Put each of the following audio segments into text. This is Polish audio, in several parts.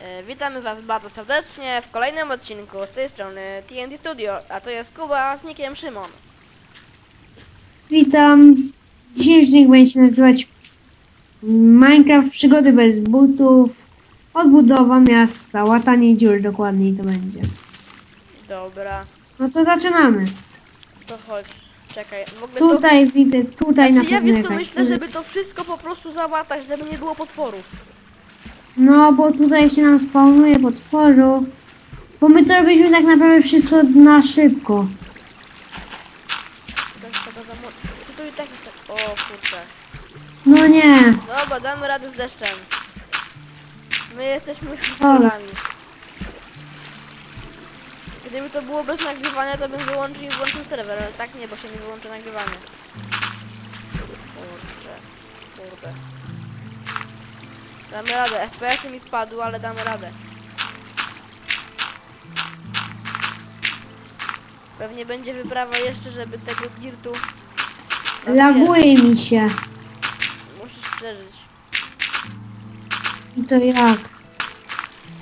E, Witamy Was bardzo serdecznie w kolejnym odcinku z tej strony TNT Studio, a to jest Kuba z nikiem Szymon. Witam. Dzisiejszy będzie się nazywać Minecraft Przygody bez butów. Odbudowa miasta, łatanie dziur dokładniej to będzie. Dobra, No to zaczynamy. to chodź, czekaj, to... Tutaj widzę, tutaj na Znaczy, ja pewno wiesz co, jakaś. myślę, żeby to wszystko po prostu załatać, żeby nie było potworów. No bo tutaj się nam spawnuje potworu. Bo my to robiliśmy tak naprawdę wszystko na szybko. To jest taka za mo- to i tak jest tak... O kurczę. No nie. Dobra, damy radę z deszczem. My jesteśmy potworami. Gdyby to było bez nagrywania, to bym wyłączył i włączył serwer, ale tak nie, bo się nie wyłączy nagrywanie. Kurczę, kurde. Damy radę, FPS mi spadł, ale damy radę. Pewnie będzie wyprawa jeszcze, żeby tego dirtu... Laguje mi się. Musisz przeżyć. I to jak?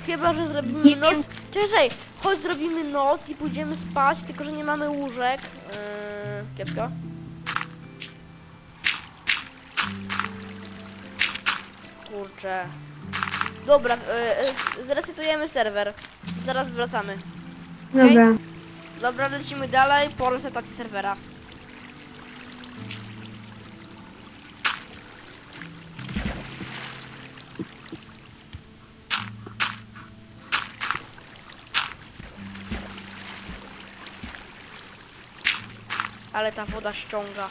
Chyba, że zrobimy Nie noc. wiem. Czekaj, chodź zrobimy noc i pójdziemy spać, tylko że nie mamy łóżek. Yy, kiepsko. Kurczę. Dobra, yy, zresetujemy serwer. Zaraz wracamy. Dobra. Dobra, lecimy dalej po resetacji serwera. Ale ta woda ściąga.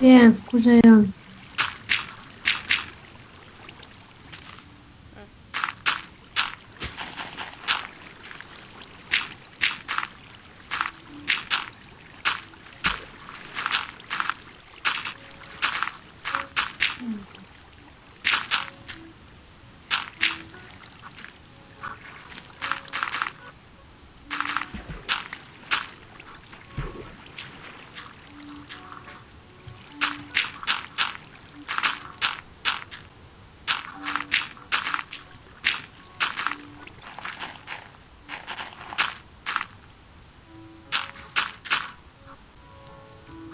Wiem, wkurzające.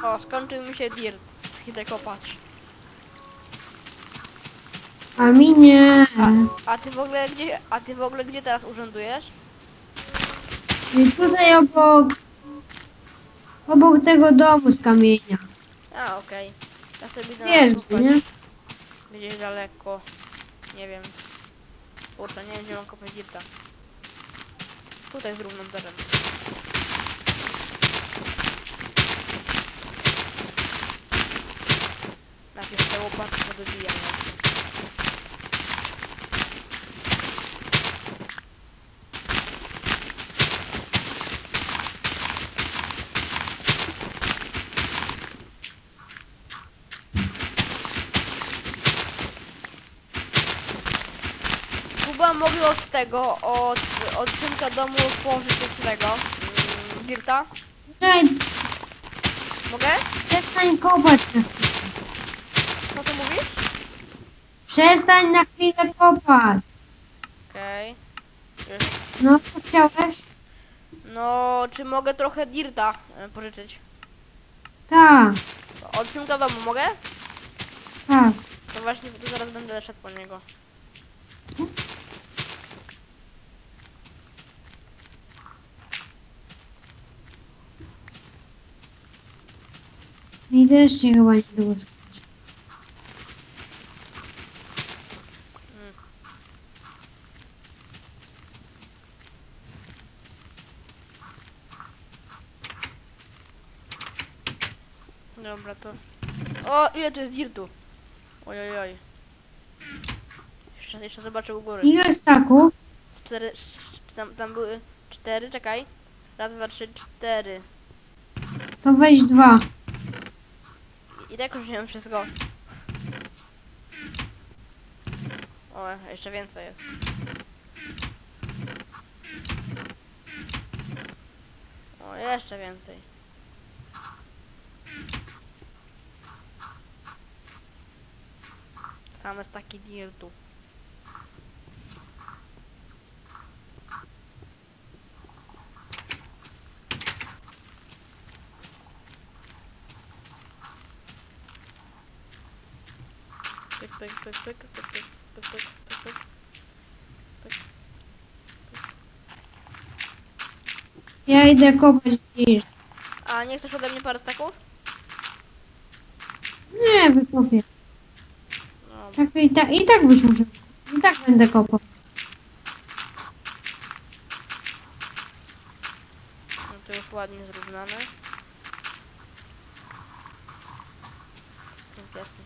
O, skończył mi się dirt. Idę kopać. A mi nie. A ty w ogóle gdzie, a ty w ogóle gdzie teraz urzędujesz? I tutaj obok. Obok tego domu z kamienia. A, okej. Ja sobie Wiesz, kopać. nie? Gdzieś daleko. Nie wiem. Kurczę, nie wiem gdzie mam kopać dirta. Tutaj zrób nam teren. Najpierw te łopaty podobijam. Kuba mogę od tego, od odcinka domu położyć tego mm, dirta? Czekaj, Mogę? przestań kopać. Co ty mówisz? Przestań na chwilę kopać. Okej. Już. No, co chciałeś? No, czy mogę trochę dirta e, pożyczyć? Tak, Odcinka domu mogę? tak. To właśnie tu zaraz będę szedł po niego. Mi też się chyba nie było. Dobra, to... O, ile tu jest dirtu? Oj, oj, oj. Jeszcze, jeszcze zobaczę u góry. Ile staków? Cztery, tam, tam były cztery, czekaj. Raz, dwa, trzy, cztery. To weź dwa. I tak już wziąłem wszystko. O, jeszcze więcej jest. O, jeszcze więcej. Same staki dirtów. Pyk, pyk, pyk, pyk, pyk, pyk, pyk, pyk, pyk, pyk. Ja idę kopać dirt. A nie chcesz ode mnie parę staków? Nie, wykopię. Tak, i, tak, I tak być muszę. I tak będę kopał. no to już ładnie zrównane. Tym piaskiem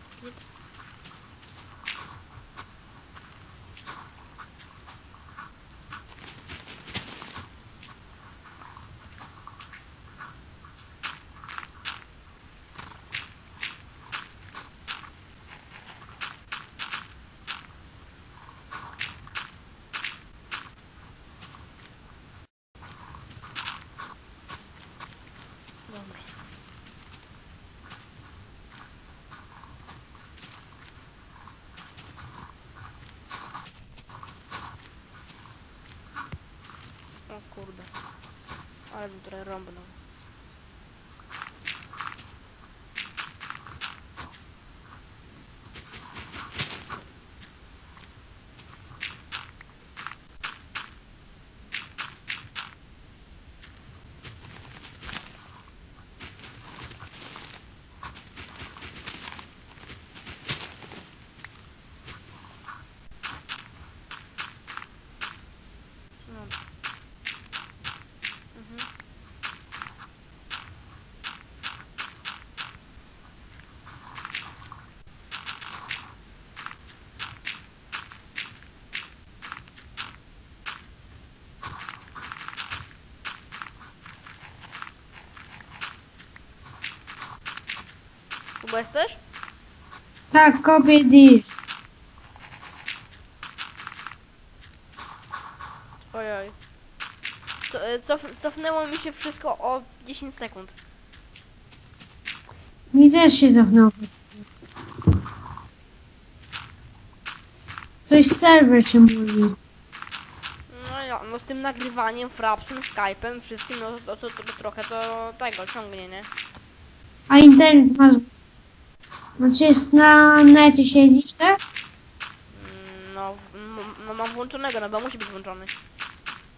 Ладно, дура, ромбану. Kuba jesteś? Tak, kopię dziś. Ojoj. Co, e, cof, cofnęło mi się wszystko o 10 sekund. Mi też się cofnął. Coś serwer się mówi. No ja, no z tym nagrywaniem, frapsem, skype'em, wszystkim, no to, to, to, to trochę to tego ciągnie, nie? A internet masz... Znaczy na necie siedzisz też? Mm, No, w, m, no mam włączonego, no bo musi być włączony.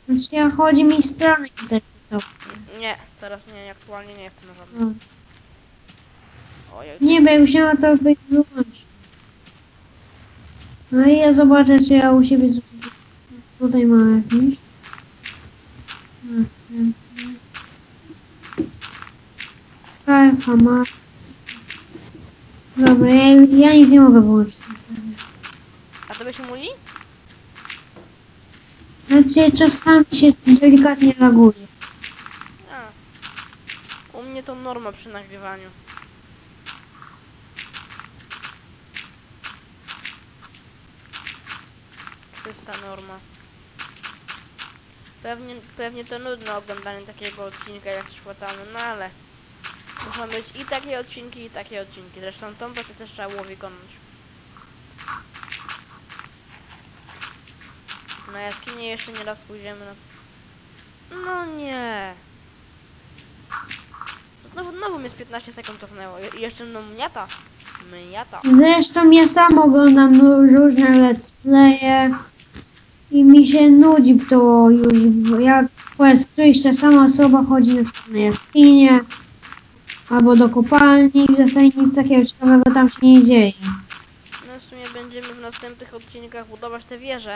Znaczy ja chodzi mi strony internetowej. Nie, teraz nie, aktualnie nie jestem na żadnym. No. Ojej. Nie, bo ja musiałam to być. No i ja zobaczę, czy ja u siebie coś... Tutaj mam jakiś. Następny. Skype'a ma. Dobra, ja, ja nic nie mogę wyłączyć. A to by się muli? Znaczy czasami się delikatnie laguje. A. U mnie to norma przy nagrywaniu. Czysta norma. Pewnie, pewnie to nudne oglądanie takiego odcinka jak szłatany, no ale muszą być i takie odcinki, i takie odcinki. Zresztą tą to też trzeba było wykonać. Na jaskinię jeszcze nie raz pójdziemy. Na... No nie. Znowu, znowu mnie z 15 sekund cofnęło. I jeszcze no mniata. Mniata. Zresztą ja sam oglądam różne let's playe i mi się nudzi to już, jak powiedz, któryś ta sama osoba chodzi na jaskinię albo do kopalni i w zasadzie nic takiego ciekawego tam się nie dzieje. No w sumie będziemy w następnych odcinkach budować te wieże.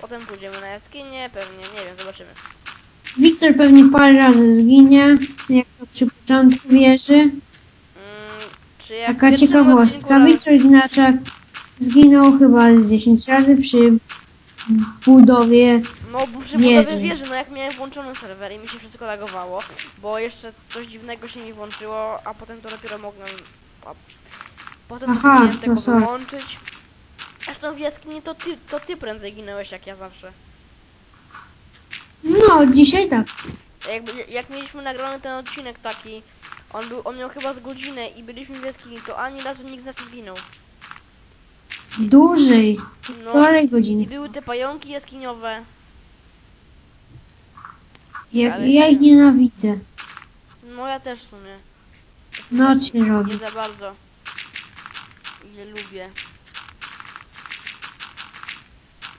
Potem pójdziemy na jaskinię, pewnie, nie wiem, zobaczymy. Wiktor pewnie parę razy zginie, jak to przy początku wieży. Mm, czy jak Taka ciekawostka, odcinku Wiktor Znaczak zginął chyba z 10 razy przy budowie No bo przy Wieży. budowie wieży, no jak miałem włączony serwer i mi się wszystko lagowało, bo jeszcze coś dziwnego się mi włączyło, a potem to dopiero mogłem... A potem Aha, Aha, to tego sorry. wyłączyć. Zresztą w jaskini to ty, to ty prędzej ginęłeś jak ja zawsze. No, dzisiaj tak. Jakby, jak mieliśmy nagrany ten odcinek taki, on był, on miał chyba z godzinę i byliśmy w jaskini, to ani razu nikt z nas nie zginął. Dłużej. No Półtorej i godziny. były te pająki jaskiniowe. Ja, ale ja ich nie. nienawidzę. No ja też w sumie. Noc się robi. Nie za bardzo. Ile lubię.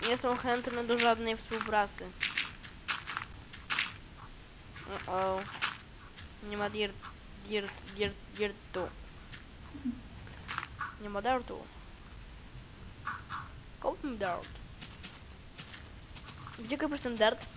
nie są chętne do żadnej współpracy. O, o. Nie ma dirt, dirt, dirt, dirtu. Nie ma dirtu. Kup mi dirt. Gdzie kupisz ten dirt?